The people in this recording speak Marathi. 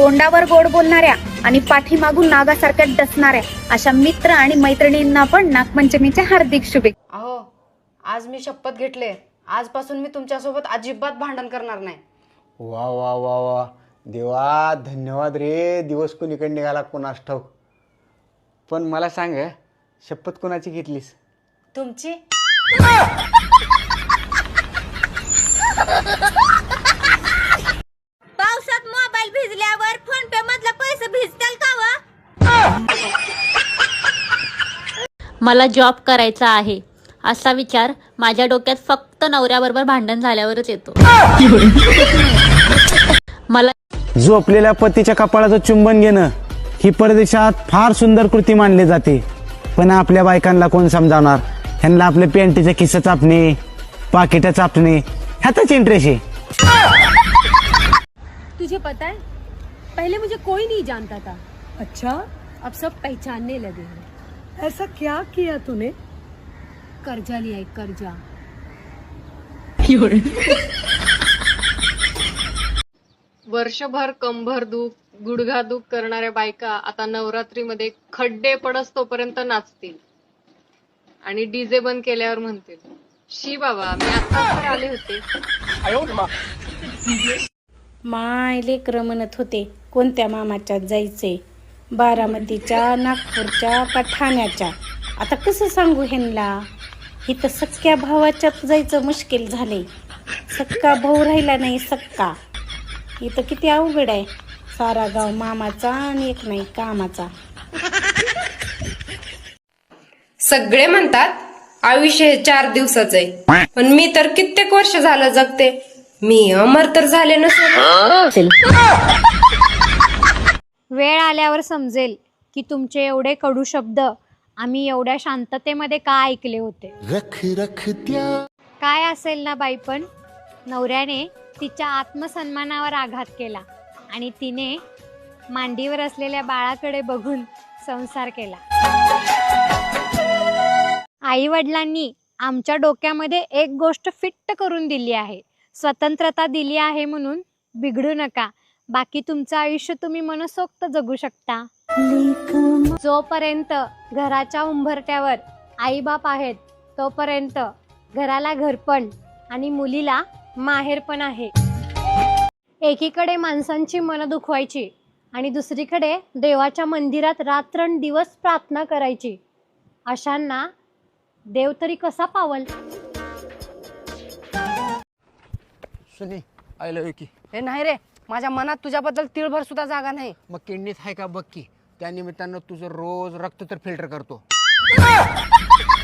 तोंडावर गोड बोलणाऱ्या आणि पाठीमागून नागासारख्या डसणाऱ्या अशा मित्र आणि मैत्रिणींना पण नागपंचमीच्या हार्दिक शुभेच्छा. अहो आज मी शपथ घेतले. आजपासून मी तुमच्यासोबत अजिबात भांडण करणार नाही. वा वा वा वा. देवा धन्यवाद रे. दिवस कोणीकडे निघाला कोणास ठाऊक. पण मला सांग शपथ कोणाची घेतलीस? तुमची? मोबाईल भिजल्यावर फोन पे मधला पैसे भिजतील का व? मला जॉब करायचा आहे. असा विचार माझ्या डोक्यात फक्त नवऱ्याबरोबर भांडण झाल्यावरच येतो. मला झोपलेल्या पतीच्या कपाळाचं चुंबन घेणं ही परदेशात फार सुंदर कृती मानली जाते. पण आपल्या बायकांना कोण समजावणार? ह्यांना आपले पॅन्टीचे किस्स चापणे पाकिटं चापणे ह्यातच इंटरेस्ट आहे. तुझे पता है पहले मुझे कोई नहीं जानता था। अच्छा? अब सब पहचानने लगे हैं। ऐसा क्या किया तूने? कर्जा लिया है कर्जा। वर्षभर कंबर दुख गुडघा दुख करणाऱ्या बायका आता नवरात्रीमध्ये खड्डे पडस तोपर्यंत नाचतील. आणि डीजे बंद केल्यावर म्हणतील शी बाबा मी आता आले होते. माय लेकरं म्हणत होते. कोणत्या मामाच्या जायचे? बारामतीच्या नागपूरच्या का ठाण्याच्या आता कसं सांगू ह्यांना? इथं सक्क्या भावाच्यात जायचं मुश्किल झाले. सक्का भाऊ राहिला नाही सक्का. इथं किती अवघड आहे. सारा गाव मामाचा आणि एक नाही कामाचा. सगळे म्हणतात आयुष्य हे चार दिवसाचं आहे. पण मी तर कित्येक वर्ष झालं जगते. मी अमर तर झाले नसेल. वेळ आल्यावर समजेल की तुमचे एवढे कडू शब्द आम्ही एवढ्या शांततेमध्ये का ऐकले होते? काय असेल ना बाई पण? नवऱ्याने तिच्या आत्मसन्मानावर आघात केला आणि तिने मांडीवर असलेल्या बाळाकडे बघून संसार केला. आई वडिलांनी आमच्या डोक्यामध्ये एक गोष्ट फिट्ट करून दिली आहे. स्वतंत्रता दिली आहे म्हणून बिघडू नका. बाकी तुमचं आयुष्य तुम्ही मनसोक्त जगू शकता. जोपर्यंत घराच्या उंबरट्यावर आईबाप आहेत तोपर्यंत घराला घरपण आणि मुलीला माहेर पण आहे. एकीकडे माणसांची मनं दुखवायची आणि दुसरीकडे देवाच्या मंदिरात रात्रंदिवस प्रार्थना करायची. अशांना देव तरी कसा पावल? सुनी आय लव्ह की. हे नाही रे माझ्या मनात तुझ्याबद्दल तिळभर सुद्धा जागा नाही. मग किडनीत आहे का बघ की त्या निमित्तानं तुझं रोज रक्त तर फिल्टर करतो.